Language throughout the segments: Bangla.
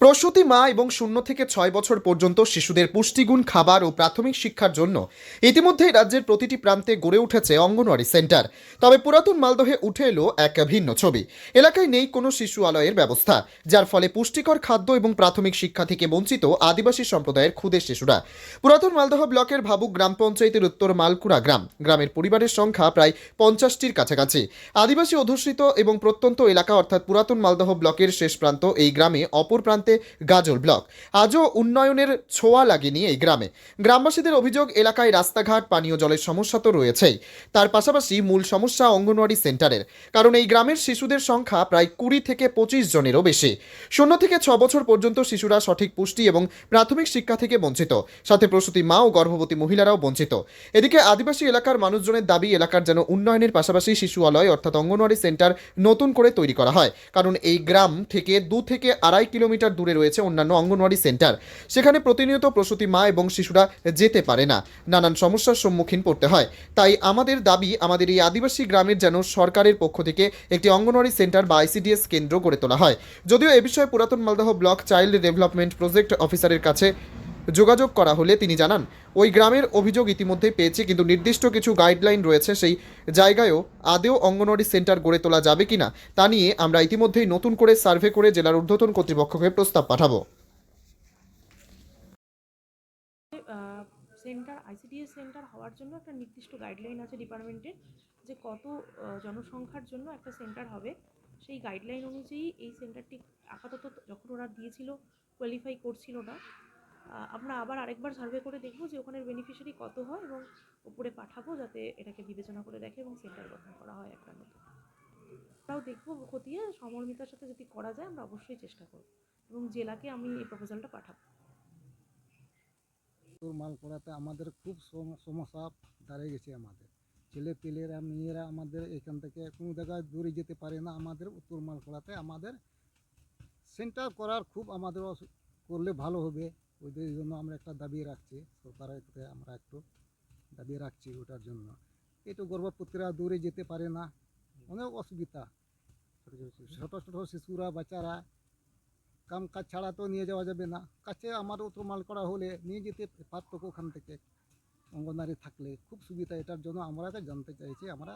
প্রসূতি মা এবং শূন্য থেকে ছয় বছর পর্যন্ত শিশুদের পুষ্টিগুণ, খাবার ও প্রাথমিক শিক্ষার জন্য ইতিমধ্যেই রাজ্যের প্রতিটি প্রান্তে গড়ে উঠেছে অঙ্গনওয়াড়ি সেন্টার। তবে পুরাতন মালদহে উঠে এলো এক ভিন্ন ছবি। এলাকায় নেই কোনো শিশু আলয়ের ব্যবস্থা, যার ফলে পুষ্টিকর খাদ্য এবং প্রাথমিক শিক্ষা থেকে বঞ্চিত আদিবাসী সম্প্রদায়ের ক্ষুদে শিশুরা। পুরাতন মালদহ ব্লকের ভাবুক গ্রাম পঞ্চায়েতের উত্তর মালকুড়া গ্রাম, গ্রামের পরিবারের সংখ্যা প্রায় পঞ্চাশটির কাছাকাছি। আদিবাসী অধ্যুষিত এবং প্রত্যন্ত এলাকা অর্থাৎ পুরাতন মালদহ ব্লকের শেষ প্রান্ত এই গ্রামে অপর প্রান্তে গাজল ব্লক। আজও উন্নয়নের ছোঁয়া লাগেনি এই গ্রামে। গ্রামবাসীদের অভিযোগ, এলাকায় রাস্তাঘাট, পানীয় জলের সমস্যা তো রয়েছেই। তার পাশাপাশি মূল সমস্যা অঙ্গনওয়াড়ি সেন্টারের। কারণ এই গ্রামের শিশুদের সংখ্যা প্রায় কুড়ি থেকে পঁচিশ জনেরও বেশি। শূন্য থেকে ছ বছর পর্যন্ত শিশুরা সঠিক পুষ্টি এবং প্রাথমিক শিক্ষা থেকে বঞ্চিত। সাথে প্রসূতি মা ও গর্ভবতী মহিলারাও বঞ্চিত। এদিকে আদিবাসী এলাকার মানুষজনের দাবি, এলাকার যেন উন্নয়নের পাশাপাশি শিশু আলয় অর্থাৎ অঙ্গনওয়াড়ি সেন্টার নতুন করে তৈরি করা হয়। কারণ এই গ্রাম থেকে দু থেকে আড়াই কিলোমিটার দূরে রয়েছে অন্যান্য অঙ্গনওয়াড়ি সেন্টার। সেখানে প্রতিনিয়ত প্রসূতি মা এবং শিশুরা যেতে পারে না। নানান সমস্যার সম্মুখীন পড়তে হয়। তাই আমাদের দাবি, আমাদের এই আদিবাসী গ্রামের যেন সরকারের পক্ষ থেকে একটি অঙ্গনওয়াড়ি সেন্টার বা আইসিডিএস কেন্দ্র গড়ে তোলা হয়। যদিও এ বিষয়ে পুরাতন Maldah block child development project অফিসারের কাছে যোগাযোগ করা হলে তিনি জানান, ওই গ্রামের অভিযোগ ইতিমধ্যেই পেয়েছে, কিন্তু নির্দিষ্ট কিছু গাইডলাইন রয়েছে, সেই জায়গায়ও আদেও অঙ্গনওয়াড়ি সেন্টার গড়ে তোলা যাবে কিনা তা নিয়ে আমরা ইতিমধ্যেই নতুন করে সার্ভে করে জেলার ঊর্ধ্বতন কর্তৃপক্ষকে প্রস্তাব পাঠাবো। সেন্টার, আইসিডিএস সেন্টার হওয়ার জন্য একটা নির্দিষ্ট গাইডলাইন আছে ডিপার্টমেন্টের, যে কত জনসংখ্যার জন্য একটা সেন্টার হবে। সেই গাইডলাইন অনুযায়ী এই সেন্টারটি আপাতত যখন ওরা দিয়েছিল, কোয়ালিফাই করছিল না আমরা আবার আরেকবার সার্ভে করে দেখব যে ওখানের বেনিফিশিয়ারি কত হয় এবং উপরে পাঠাবো যাতে এটাকে বিবেচনা করে দেখে এবং সেন্টার গঠন করা হয় একটা নতুন তাও দেখব খতিয়ে সমর্মিতার সাথে যদি করা যায় আমরা অবশ্যই চেষ্টা করব এবং জেলাকে আমি এই প্রপোজালটা পাঠাবো। মাল করাতে আমাদের খুব সমস্যা দাঁড়িয়ে গেছে আমাদের। ছেলে পেলেরা, মেয়েরা আমাদের এখান থেকে কোনো জায়গায় দূরে যেতে পারে না, আমাদের উত্তর মাল করাতে আমাদের সেন্টার করার খুব আমাদের করলে ভালো হবে। ওদের জন্য আমরা একটা দাবি রাখছি সরকারের আমরা একটু দাবি রাখছি ওটার জন্য। একটু গর্ভবতীরা দূরে যেতে পারে না অনেক অসুবিধা। ছোট ছোট শিশুরা বাচ্চারা কাম কাজ ছাড়া তো নিয়ে যাওয়া যাবে না। কাছে আমার উত্তর মাল করা হলে নিয়ে যেতে পারতো ওখান থেকে অঙ্গনারী থাকলে। খুব সুবিধা এটার জন্য আমরা তো জানতে চাইছি আমরা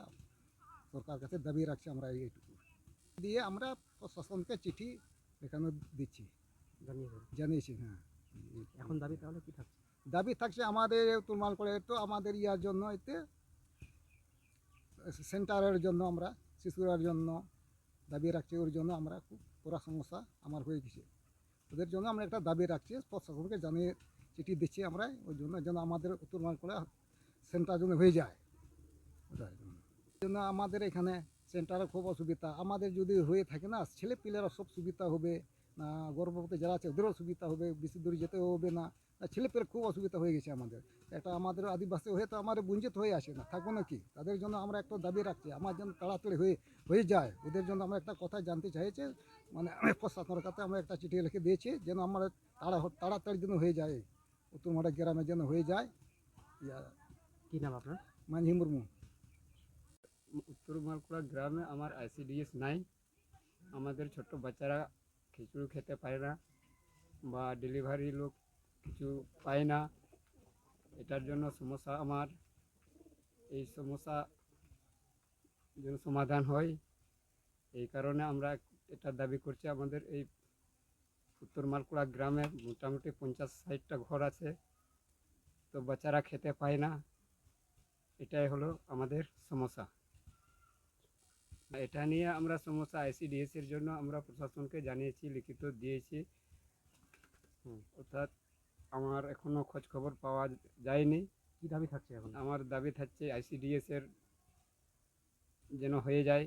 সরকার কাছে দাবি রাখছি আমরা এইটুকু। দিয়ে আমরা প্রশাসনকে চিঠি এখানে দিচ্ছি। জানিয়েছি হ্যাঁ। এখন দাবি তাহলে কি থাকছে? দাবি থাকছে আমাদের উত্তর মাল করে তো আমাদের ইয়ার জন্য এতে, সেন্টারের জন্য আমরা, শিশুরার জন্য দাবি রাখছি, ওর জন্য আমরা খুব পুরা সমস্যা আমার হয়ে গেছে। ওদের জন্য আমরা একটা দাবি রাখছি, প্রশাসনকে জানিয়ে চিঠি দিচ্ছি আমরা ওই জন্য যেন আমাদের উত্তর করে সেন্টার জন্য হয়ে যায়। জন্য জন্য আমাদের এখানে সেন্টারে খুব অসুবিধা। আমাদের যদি হয়ে থাকে না, ছেলে পিলেরা সব সুবিধা হবে। গর্ভবতী যারা আছে ওদেরও সুবিধা হবে বেশি দূরে যেতে হবে না। ছেলে পেলে খুব অসুবিধা হয়ে গেছে আমাদের। একটা আমাদের আদিবাসী হয়ে তো আমার বঞ্চিত হয়ে আসে না থাকব না কি তাদের জন্য আমরা একটা দাবি রাখছি আমার যেন তাড়াতাড়ি হয়ে হয়ে যায়। ওদের জন্য আমরা একটা কথা জানতে চাইছি মানে প্রশাসনের কাছে আমরা একটা চিঠি লিখে দিয়েছি যেন আমার তাড়া তাড়াতাড়ি যেন হয়ে যায় উত্তরমাটা গ্রামে যেন হয়ে যায়। ইয়া। কি নাম আপনার? মাঝি মুর্মু। উত্তর মালকুড়া গ্রামে আমার আইসিডিএস নাই। আমাদের ছোট বাচ্চারা খিচুড়ি খেতে পারে না বা ডেলিভারি লোক কিছু পায় না। এটার জন্য সমস্যা আমার। এই সমস্যা যেন সমাধান হয়। এই কারণে আমরা এটা দাবি করছি আমাদের এই উত্তর মালকুড়া গ্রামে মোটামুটি পঞ্চাশ ষাটটা ঘর আছে। তো বাচ্চারা খেতে পায় না। এটাই হলো আমাদের সমস্যা। এটা নিয়ে আমরা সমস্যা আইসিডিএস এর জন্য আমরা প্রশাসনকে জানিয়েছি লিখিত দিয়েছি। অর্থাৎ আমার এখনও খোঁজ খবর পাওয়া যায়নি। কি দাবি থাকছে এখন? আমার দাবি থাকছে আইসিডিএস এর যেন হয়ে যায়।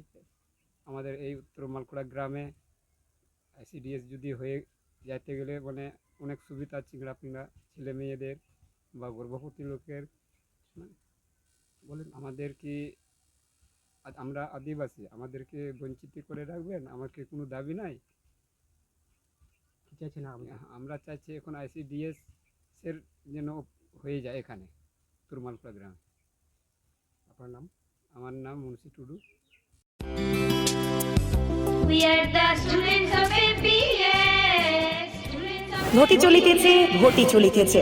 আমাদের এই উত্তর মালকুড়া গ্রামে আইসিডিএস যদি হয়ে যাইতে গেলে মানে অনেক সুবিধা চিংড়া পিংড়া ছেলে মেয়েদের বা গর্ভবতী লোকের। বলেন আমাদের কি আমরা আদিবাসী আমাদেরকে বঞ্চিত করে রাখবেন আমার কি কোনো দাবি নাই? কি চাইছেন আপনি আমরা চাইছি এখন আইসিডিএস এর যেন হয়ে যায় এখানে তুরমালকুড়া গ্রামে আপনার নাম? আমার নাম মুন্সি টুডু. ঘটি চলিতেছে ঘটি চলিতেছে।